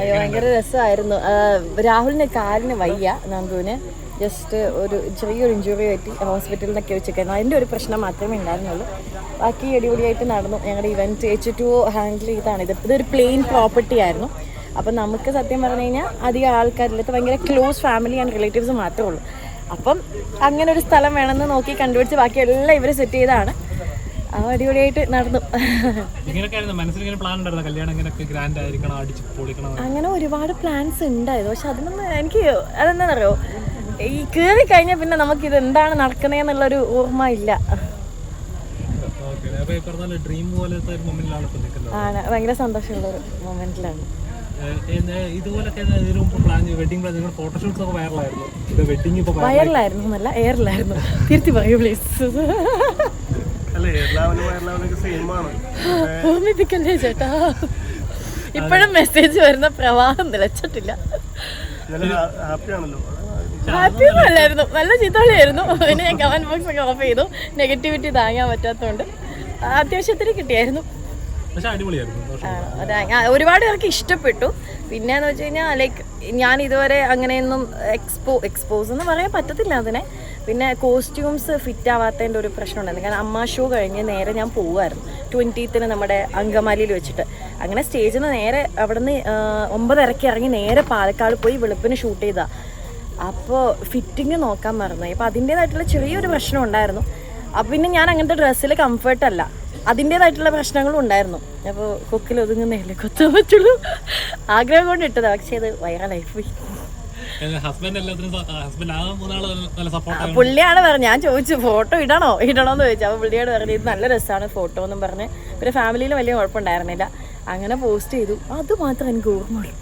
അയ്യോ ഭയങ്കര രസമായിരുന്നു. രാഹുലിന് കാലിന് വയ്യ നന്ദുവിന്. ജസ്റ്റ് ഒരു ചെറിയൊരു ഇഞ്ചുറി പറ്റി ഹോസ്പിറ്റലിൽ നിന്നൊക്കെ വെച്ചിരിക്കുന്നു അതിന്റെ ഒരു പ്രശ്നം മാത്രമേ ഉണ്ടായിരുന്നുള്ളൂ. ബാക്കി അടിപൊളിയായിട്ട് നടന്നു. ഞങ്ങളുടെ ഇവന്റ് എച്ച് ടു ഹാൻഡിൽ ചെയ്താണ്. ഇത് ഇതൊരു പ്ലെയിൻ പ്രോപ്പർട്ടി ആയിരുന്നു. അപ്പം നമുക്ക് സത്യം പറഞ്ഞു കഴിഞ്ഞാൽ അധികം ആൾക്കാരില്ലാത്ത ഭയങ്കര ക്ലോസ് ഫാമിലി ആൻഡ് റിലേറ്റീവ്സ് മാത്രമേ ഉള്ളൂ. അപ്പം അങ്ങനെ ഒരു സ്ഥലം വേണമെന്ന് നോക്കി കണ്ടുപിടിച്ച് ബാക്കി എല്ലാം ഇവർ സെറ്റ് ചെയ്താണ്. അടിപൊളിയായിട്ട് നടന്നു. അങ്ങനെ ഒരുപാട് പ്ലാൻസ് ഉണ്ടായിരുന്നു പക്ഷെ അതിനൊന്നും എനിക്ക് അതെന്താണെന്നറിയോ ഈ കയറി കഴിഞ്ഞാൽ പിന്നെ നമുക്ക് ഇത് എന്താണ് നടക്കുന്നതെന്നുള്ളൊരു ഓർമ്മ ഇല്ല. ആണ്. ഭയങ്കര സന്തോഷമുള്ള ഒരു മൊമെന്റിലാണ് വയറിലായിരുന്നു എന്നല്ല എയറിലായിരുന്നു തിരുത്തി പറയൂ പ്ലീസ് അല്ലേ എല്ലാവരും എല്ലാവരും സെയിം ആണ് ഓർമ്മിപ്പിക്കല്ലേ ചേട്ടാ? ഇപ്പോഴും മെസ്സേജ് വരുന്ന പ്രവാഹം നിലച്ചിട്ടില്ല. നല്ല ഹാപ്പി അല്ലായിരുന്നു. നല്ല ചീത്തോളിയായിരുന്നു പിന്നെ ഞാൻ കമന്റ് ബോക്സ് ഒക്കെ ഓഫ് ചെയ്തു. നെഗറ്റിവിറ്റി താങ്ങാൻ പറ്റാത്തതുകൊണ്ട് അത്യാവശ്യത്തിന് കിട്ടിയായിരുന്നു. പക്ഷെ അടിപൊളിയായിരുന്നു. സന്തോഷം. ഞാൻ- ഒരുപാട് പേർക്ക് ഇഷ്ടപ്പെട്ടു. പിന്നെന്ന് വെച്ച് കഴിഞ്ഞാൽ ലൈക്ക് ഞാൻ ഇതുവരെ അങ്ങനെയൊന്നും എക്സ്പോ എക്സ്പോസ് എന്ന് പറയാൻ പറ്റത്തില്ല അതിനെ. പിന്നെ കോസ്റ്റ്യൂംസ് ഫിറ്റ് ആവാത്തതിന്റെ ഒരു പ്രശ്നം ഉണ്ടായിരുന്നു കാരണം അമ്മ ഷോ കഴിഞ്ഞ് നേരെ ഞാൻ പോവുമായിരുന്നു. ട്വന്റീത്തിന് നമ്മുടെ അങ്കമാലിയിൽ വെച്ചിട്ട്. അങ്ങനെ സ്റ്റേജിൽ നിന്ന് നേരെ അവിടെ നിന്ന് ഒമ്പതരയ്ക്ക് ഇറങ്ങി നേരെ പാലക്കാട് പോയി വെളുപ്പിന് ഷൂട്ട് ചെയ്താൽ അപ്പോൾ ഫിറ്റിങ് നോക്കാൻ മറന്നു. അപ്പോൾ അതിന്റേതായിട്ടുള്ള ചെറിയൊരു പ്രശ്നം ഉണ്ടായിരുന്നു. അപ്പോൾ പിന്നെ ഞാൻ അങ്ങനത്തെ ഡ്രസ്സിൽ കംഫർട്ടല്ല അതിന്റേതായിട്ടുള്ള പ്രശ്നങ്ങളും ഉണ്ടായിരുന്നു. അപ്പോൾ കൊക്കിൽ ഒതുങ്ങുന്നതല്ലേ കൊത്താൻ പറ്റുള്ളൂ? ആഗ്രഹം കൊണ്ട് ഇട്ടതാണ് പക്ഷേ അത് വൈറലായി പോയി. ഹസ്ബൻഡ് എല്ലാത്തിനും ഹസ്ബൻഡ് ആ മൂന്നാൾ നല്ല- സപ്പോർട്ട് പുള്ളിയാണ് പറഞ്ഞത്. ഞാൻ ചോദിച്ചു ഫോട്ടോ ഇടണോ? ഇടണോന്ന് ചോദിച്ചു. അപ്പോൾ പുള്ളിയോട് പറഞ്ഞു ഇത് നല്ല രസമാണ് ഫോട്ടോ എന്നും പറഞ്ഞ്. പിന്നെ ഫാമിലിയിൽ വലിയ കുഴപ്പമുണ്ടായിരുന്നില്ല. അങ്ങനെ പോസ്റ്റ് ചെയ്തു. അത് മാത്രം എനിക്ക് ഓർമ്മയുള്ളൂ.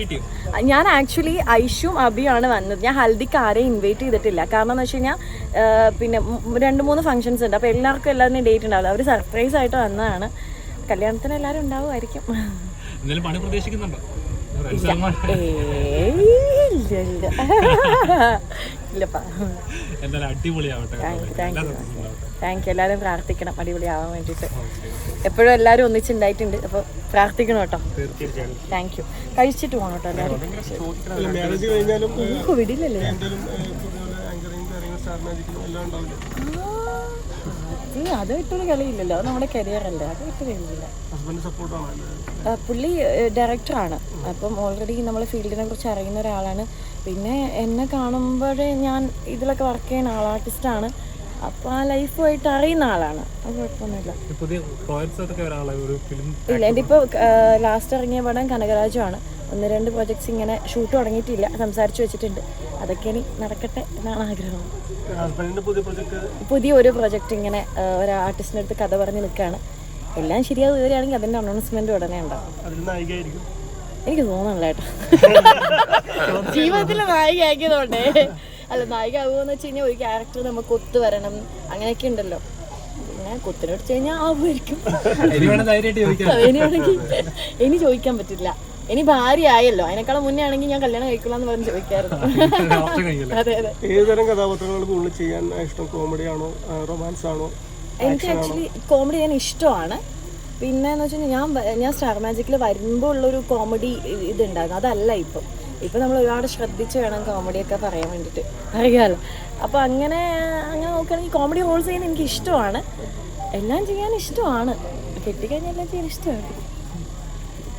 കിട്ടിയോ? ഞാൻ ആക്ച്വലി ഐഷും അബിയാണ് വന്നത്. ഞാൻ ഹൽദിക്ക് ആരെയും ഇൻവൈറ്റ് ചെയ്തിട്ടില്ല. കാരണം എന്ന് വെച്ച് കഴിഞ്ഞാൽ പിന്നെ രണ്ട് മൂന്ന് ഫംഗ്ഷൻസ് ഉണ്ട്. അപ്പോൾ എല്ലാവർക്കും എല്ലാവരും ഡേറ്റ് ഉണ്ടാവില്ല. അവർ സർപ്രൈസ് ആയിട്ട് വന്നതാണ്. കല്യാണത്തിന് എല്ലാവരും ഉണ്ടാവുമായിരിക്കും. പണി പ്രതീക്ഷിക്കുന്നുണ്ടോ? താങ്ക് യു എല്ലാവരും പ്രാർത്ഥിക്കണം. അടിപൊളിയാവാൻ വേണ്ടിയിട്ട്. എപ്പോഴും എല്ലാവരും ഒന്നിച്ചുണ്ടായിട്ടുണ്ട്. അപ്പോൾ പ്രാർത്ഥിക്കണം കേട്ടോ. താങ്ക് യു കഴിച്ചിട്ട് പോകണം കേട്ടോ എല്ലാവരും. വിടില്ലല്ലേ? അത് അത് വിട്ടൊരു കളിയില്ലല്ലോ. അത് നമ്മുടെ കരിയർ അല്ലേ? അത് വിട്ടൊരു കളിയില്ല. പുള്ളി ഡയറക്ടറാണ് അപ്പം ഓൾറെഡി നമ്മൾ ഫീൽഡിനെ കുറിച്ച് അറിയുന്ന ഒരാളാണ്. പിന്നെ എന്നെ കാണുമ്പോഴേ ഞാൻ ഇതിലൊക്കെ വർക്ക് ചെയ്യുന്ന ആൾ ആർട്ടിസ്റ്റാണ് അപ്പൊ ആ ലൈഫുമായിട്ട് അറിയുന്ന ആളാണ്. അത് കുഴപ്പമൊന്നുമില്ല. പുതിയ പ്രോജക്ട്സ് ഒക്കെ ഒരാളെ ഒരു ഫിലിം ഇല്ല എന്റെ ഇപ്പോൾ ലാസ്റ്റ് ഇറങ്ങിയ പടം കനകരാജുമാണ് ഒന്ന് രണ്ട് പ്രോജക്ട്സ് ഇങ്ങനെ ഷൂട്ട് തുടങ്ങിയിട്ടില്ല. സംസാരിച്ചു വെച്ചിട്ടുണ്ട്. അതൊക്കെ ഇനി നടക്കട്ടെ എന്നാണ് ആഗ്രഹം. പുതിയ ഒരു പ്രോജക്റ്റ് ഇങ്ങനെ ഒരു ആർട്ടിസ്റ്റിന്റെ അടുത്ത് കഥ പറഞ്ഞ് നിൽക്കുകയാണ് എല്ലാം ശരിയാകും വരികയാണെങ്കിൽ അതിന്റെ അനൗൺസ്മെന്റ് ഉടനെ ഉണ്ടാവും. എനിക്ക് തോന്നണല്ലോ കേട്ടോ. ജീവിതത്തിൽ നായിക ആക്കിയതുകൊണ്ടേ അല്ല നായിക ആകുമെന്ന് വെച്ച് കഴിഞ്ഞാൽ ഒരു ക്യാരക്ടർ നമുക്ക് ഒത്തു വരണം. അങ്ങനെയൊക്കെ ഉണ്ടല്ലോ. പിന്നെ കുത്തിനടിച്ച് കഴിഞ്ഞാൽ ആവുമായിരിക്കും. ഇനി ചോദിക്കാൻ പറ്റില്ല. ഇനി ഭാര്യ ആയല്ലോ അതിനേക്കാളും മുന്നേ ആണെങ്കിൽ ഞാൻ കല്യാണം കഴിക്കില്ല എന്ന് പറഞ്ഞ് ചോദിക്കായിരുന്നു. അതെ അതെ. ഏതുതരം കഥാപാത്രങ്ങൾ കൂടുതൽ ചെയ്യാൻ ഇഷ്ടം? കോമഡി ആണോ? റൊമാൻസ് ആണോ? എനിക്ക് ആക്ച്വലി കോമഡി ചെയ്യാൻ ഇഷ്ടമാണ്. പിന്നെ എന്ന് വെച്ചാൽ ഞാൻ ഞാൻ സ്റ്റാർ മാജിക്കിൽ വരുമ്പോൾ ഉള്ളൊരു കോമഡി ഇതുണ്ടായിരുന്നു. അതല്ല ഇപ്പം. ഇപ്പം നമ്മൾ ഒരുപാട് ശ്രദ്ധിച്ച് വേണം കോമഡിയൊക്കെ പറയാൻ വേണ്ടിയിട്ട് അറിയാമല്ലോ അപ്പോൾ അങ്ങനെ അങ്ങനെ നോക്കുകയാണെങ്കിൽ കോമഡി റോൾസ് ചെയ്യുന്നത് എനിക്ക് ഇഷ്ടമാണ്. എല്ലാം ചെയ്യാൻ ഇഷ്ടമാണ്. കെട്ടിക്കഴിഞ്ഞാൽ എല്ലാം ചെയ്യാൻ ഇഷ്ടമാണ് പുതിയ പ്രൊജക്ട്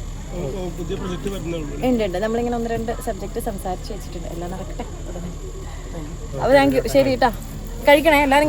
വരുന്നേ ഉള്ളൂ ഉണ്ട് ഉണ്ട്. നമ്മളിങ്ങനെ ഒന്ന് രണ്ട് സബ്ജക്റ്റ് സംസാരിച്ച് വെച്ചിട്ടുണ്ട്. എല്ലാം നടക്കട്ടെ. ഉടനെ അപ്പോൾ താങ്ക് യു ശരി കേട്ടോ കഴിക്കണേ എല്ലാവരും